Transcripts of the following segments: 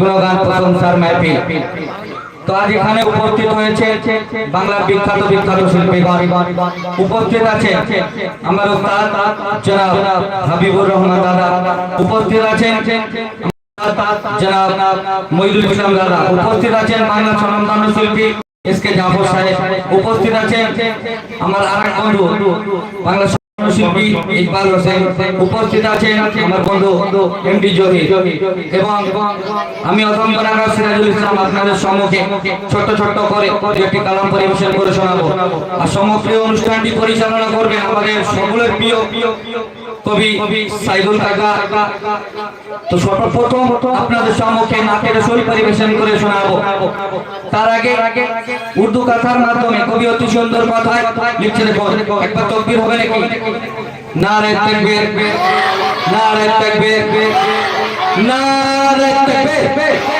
গুণগান উপস্থিত আছেন বাংলা স্বনামধন্য শিল্পী এস কে জাফর সাহেব। উপস্থিত আছেন আমার আরেক বন্ধু বাংলা আমি অসম কলাকার সিরাজুল ইসলাম আপনাদের করে একটি কালাম পরিবেশন করে শোনাবো। আর সমগ্র অনুষ্ঠানটি পরিচালনা করবে আমাদের সকলের প্রিয় কবি সাইদুল কাকা তো সর্বপ্রথম আপনাদের সম্মুখে নাটের সই পরিবেশন করে শোনাবো। তার আগে উর্দু কথার মাধ্যমে কবি অতি সুন্দর কথায় লিখছে একবার তকবির হবে নাকি? নারে তাকবীর নারে তাকবীর নারে তাকবীর।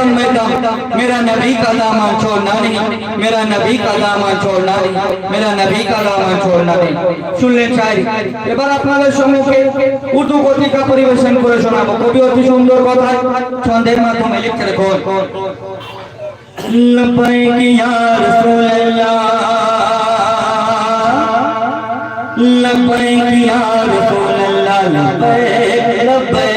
तक है दम में दम मेरा नबी का दामन छोड़ना नहीं मेरा नबी का दामन छोड़ना नहीं मेरा नबी का दामन छोड़ना नहीं শুনলেন শায়রি এবার আপনাদের সম্মুখে উর্দু কবিতা পরিবেশন করে শোনাবো কবি অতি সুন্দর কথা ছন্দের মাধ্যমে লিখতে দেখো लबैक या रसूल अल्लाह लबैक या रसूल अल्लाह लबैक लबैक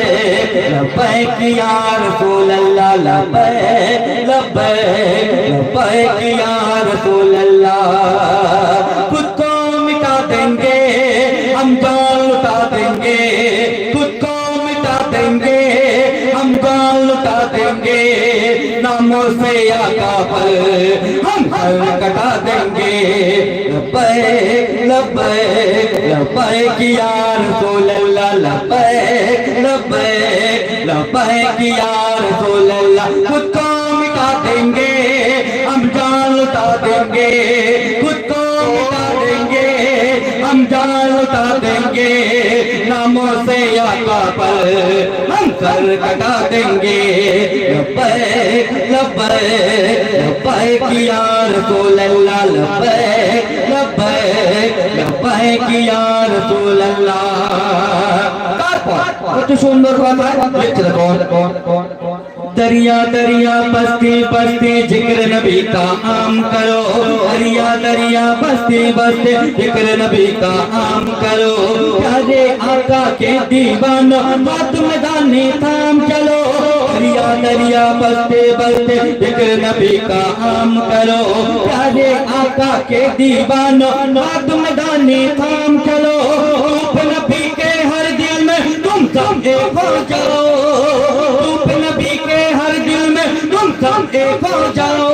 लबैक या रसूल अल्लाह लबैक लबैक लबैक या रसूल अल्लाह खुद को मिटा देंगे, हम जान लुटा देंगे। खुद को मिटा देंगे, हम जान लुटा देंगे। नामों से आका पर हम हर कटा देंगे। लबैक लबैक लबैक या रसूल अल्लाह लबैक लबैक लपे खुद को मिटा देंगे, हम जान लुटा देंगे। खुद को मिटा देंगे, हम जान लुटा देंगे। नामों से आका पर हम सर कटा देंगे। लपे लपे लपे किया रसूल लपे लपे কত সুন্দর কথা লিখতে দেখো दरिया दरिया बस्ती बस्ती जिक्र नबी का आम करो दरिया दरिया बस्ती बस्ती जिक्र नबी का आम करो प्यारे आका के दीवानो बात मैदानी थाम चलो दरिया दरिया बस्ती बस्ती जिक्र नबी का आम करो प्यारे आका के दीवानो बात मैदानी थाम चलो सब एक हो जाओ। धूप नबी के हर दिल में तुम सब एक हो जाओ।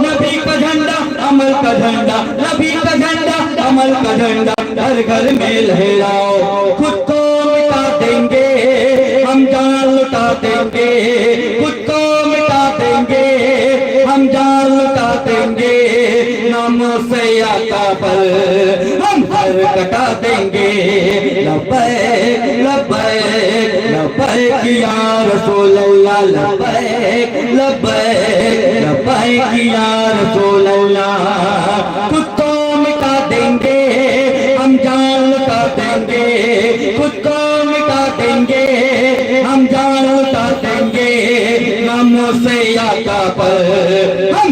नबी का झंडा, अमल का झंडा नबी का झंडा, अमल का झंडा घर घर में लहराओ। खुद को मिटा देंगे, हम जान लुटा देंगे। खुद को मिटा देंगे, हम जान लुटा देंगे। नामों से आका पर हम हर कटा देंगे। लबैक लबैक लबैक या रसूल अल्लाह लबैक लबैक लबैक या रसूल खुद मिटा देंगे, हम जान लुटा देंगे। खुद को मिटा देंगे, हम जान लुटा देंगे। नामों से आका पर हम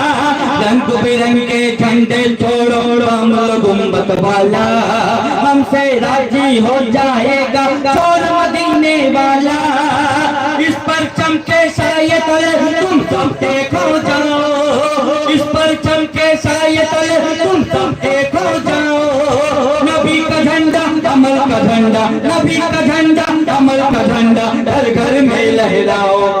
रंग बिरंगे झंडे छोड़ो, कमल वाला। हमसे राज़ी हो जाएगा छोड़ मदीने वाला। इस पर चमके तले तुम सब देखो जाओ। इस पर चमके तले तुम सब देखो जाओ। नबी का झंडा, कमल का झंडा, नबी का झंडा, कमल का झंडा, घर घर में लहराओ।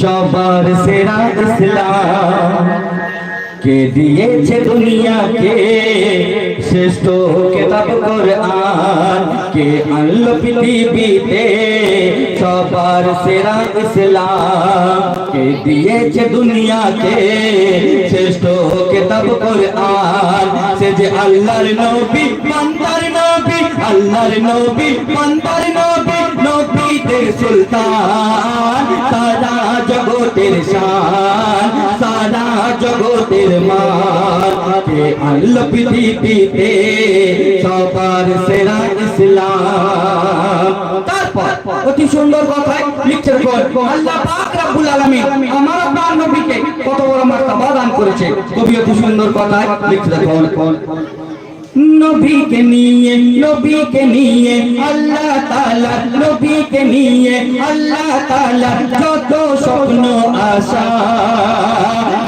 সবার সেরা ইসলাম। কে দিয়েছে দুনিয়াকে? শ্রেষ্ঠ কেতাব কোরআন। কে আনলো পৃথিবীতে? সবার সেরা ইসলাম। কে দিয়েছে দুনিয়াকে? শ্রেষ্ঠ কেতাব কোরআন। সে যে আল্লাহর নবী, বান্দার নবী, আল্লাহর নবী, বান্দার নবী। নবীদের সুলতান সারা জগতের শান সারা জগতের মান। কে আল্লাহ পৃথিবীতে সবার সেরা ইসলাম। তারপর অতি সুন্দর কথায় লিখছে দেখুন, আল্লাহ পাক রব্বুল আলামিন আমার আপনার নবীকে কত বড় মার্তবা দান করেছে। কবি অতি সুন্দর কথায় লিখছে দেখুন নবীকে নিয়ে নবীকে নিয়ে আল্লাহ তাআলা নবীকে নিয়ে আল্লাহ তাআলা যত স্বপ্ন, আশা,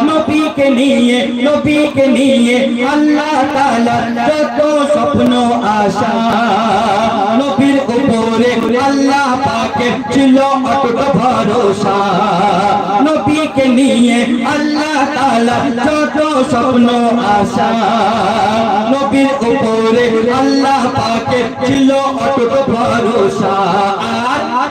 নবীকে নিয়ে নবীকে নিয়ে আল্লাহ তাআলা যত স্বপ্ন, আশা, নবীর উপরে আল্লাহ পাকের ছিল অটুট ভরসা। নবীকে নিয়ে আল্লাহ তাআলা যত স্বপ্ন, আশা, নবীর উপরে আল্লাহ পাকের ছিল অটুট ভরসা।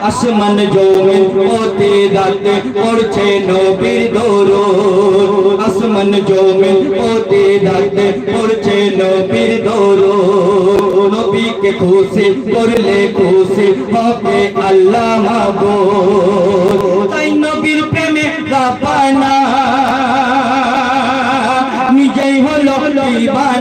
আসমান জমিন ওতে রাতে পড়ছে নবীর দরুদ। আসমান জমিন ওতে রাতে পড়ছে নবীর দরুদ। নবীকে খুশি করলে খুশি হবে আল্লাহ মাবুদ তাই নবীর প্রেমে রাপানা নিজেই হলো দিবানা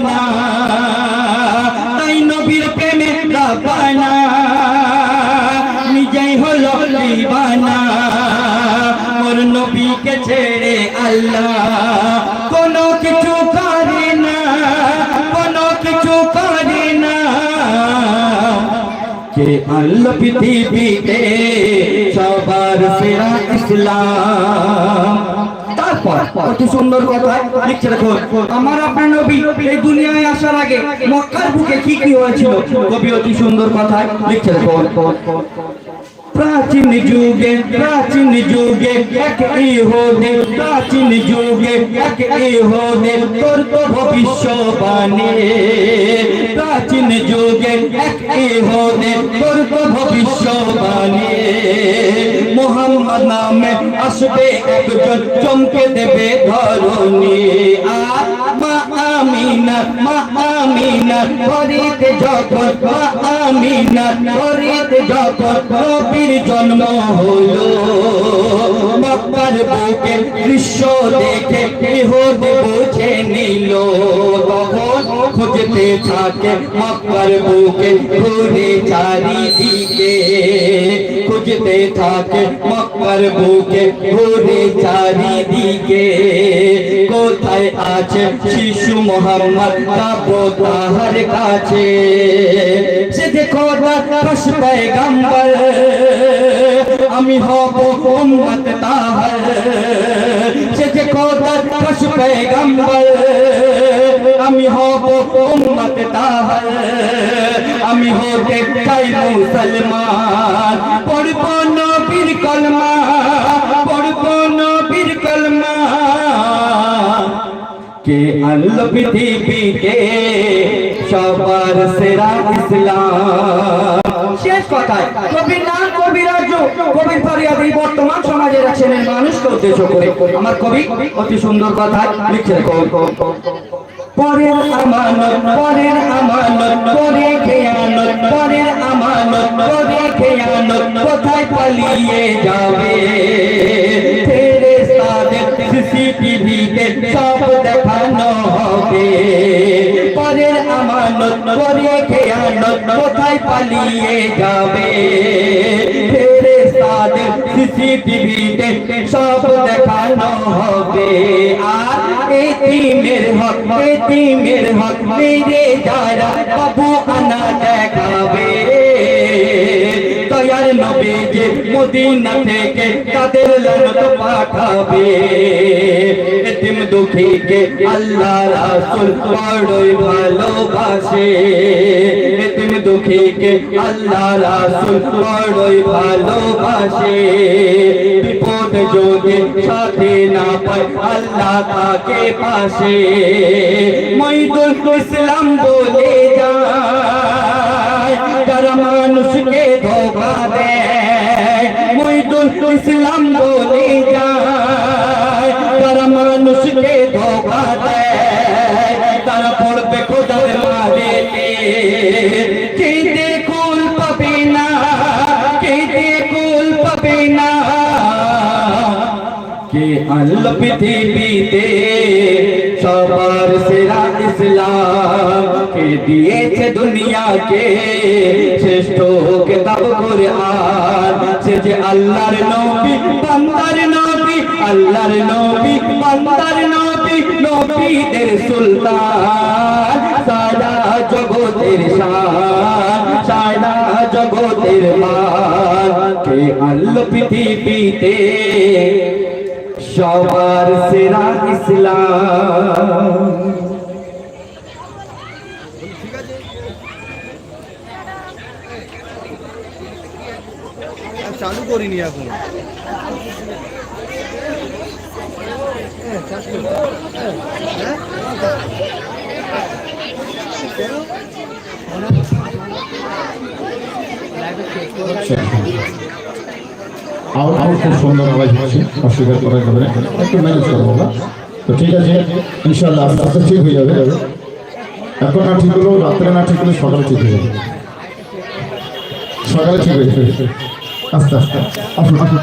প্রাচীন যুগে প্রাচীন যুগে প্রাচীন যুগে তোর তো ভবিষ্যবাণী প্রাচীন যুগে তোর তো ভবিষ্যবাণী মোহাম্মদ নামে আসবে একজন চমকে দেবে ধরণী। আর আমিনা মা আমিনা করিতে যখন মা আমিনা করিতে যখন নবীর জন্ম হলো মক্কার বুকে দৃশ্য দেখে ইহুদ বুঝে নিল খুঁজতে থাকে মক্কার বুকে ঘুরে চারিদিকে, খুঁজতে থাকে মক্কার বুকে ঘুরে চারিদিকে, কোথায় আছে শিশু মোহাম্মদ কাবো তাহার কাছে। সে দেখো দশ পেগম্বর আমি হব উম্মত তাহার। সে দেখো দশ পেগম্বর আমি হব উম্মত তাহার। আমি হতে চাই মুসলমান, পড়ব নবীর কলমা। কে আনলো পৃথিবীতে সবার সেরা ইসলাম। শেষ কথায়, কবির নাম কবিরাজ কবির ফরিয়াদি বর্তমান সমাজের এক শ্রেণির মানুষকে উদ্দেশ্য করে আমার কবি অতি সুন্দর কথা লিখছে পরের আমানত পরের আমানত, পরে খেয়ানত পরের আমানত, পরে খেয়ানত, কোথায় পালিয়ে যাবে? ফেরে সাদের সিসিটিভিতে সব দেখানো আমানত পরে খেয়ানত কোথায় পালিয়ে যাবে? ফেরে সাদের সিসিটিভিতে সব দেখানো হবে। আর এতিমের হক এতিমের হক মেরে যারা বাবু আনা দেখাবে। দয়ার নবী মদিনা থেকে তাদের পাঠাবে। এতিম আল্লাহ বড়ই ভালোবাসে। এতিম আল্লাহ বড়ই ভালোবাসে। বিপদ সাথে না পায়, আল্লাহ তাকে পাশে। মইদুল ইসলাম মইদুল কে আল্লাহ পৃথিবীতে? সবার সেরা ইসলাম কে দিয়েছে দুনিয়াকে? শ্রেষ্ঠ কিতাব কোরআন। সে যে আল্লাহর নবী, বান্দার নবী, আল্লাহর নবী, বান্দার নবী, নবীদের সুলতান। সারা জগতের শান সারা জগতের মান। কে আল্লাহ পৃথিবীতে? সবার সেরা ইসলাম। চালু করিনি এখন। আবার আবার খুব সুন্দর আওয়াজ হচ্ছে অস্বীকার করা যাবে না। একটু ম্যানেজ করব না তো ঠিক আছে ইনশাল্লাহ আস্তে আস্তে ঠিক হয়ে যাবে। এখন না ঠিক হলো রাত্রে না ঠিক হলে সকালে ঠিক হয়ে যাবে। সকালে ঠিক হয়ে যাবে। আস্তে আস্তে আসুন আসুন।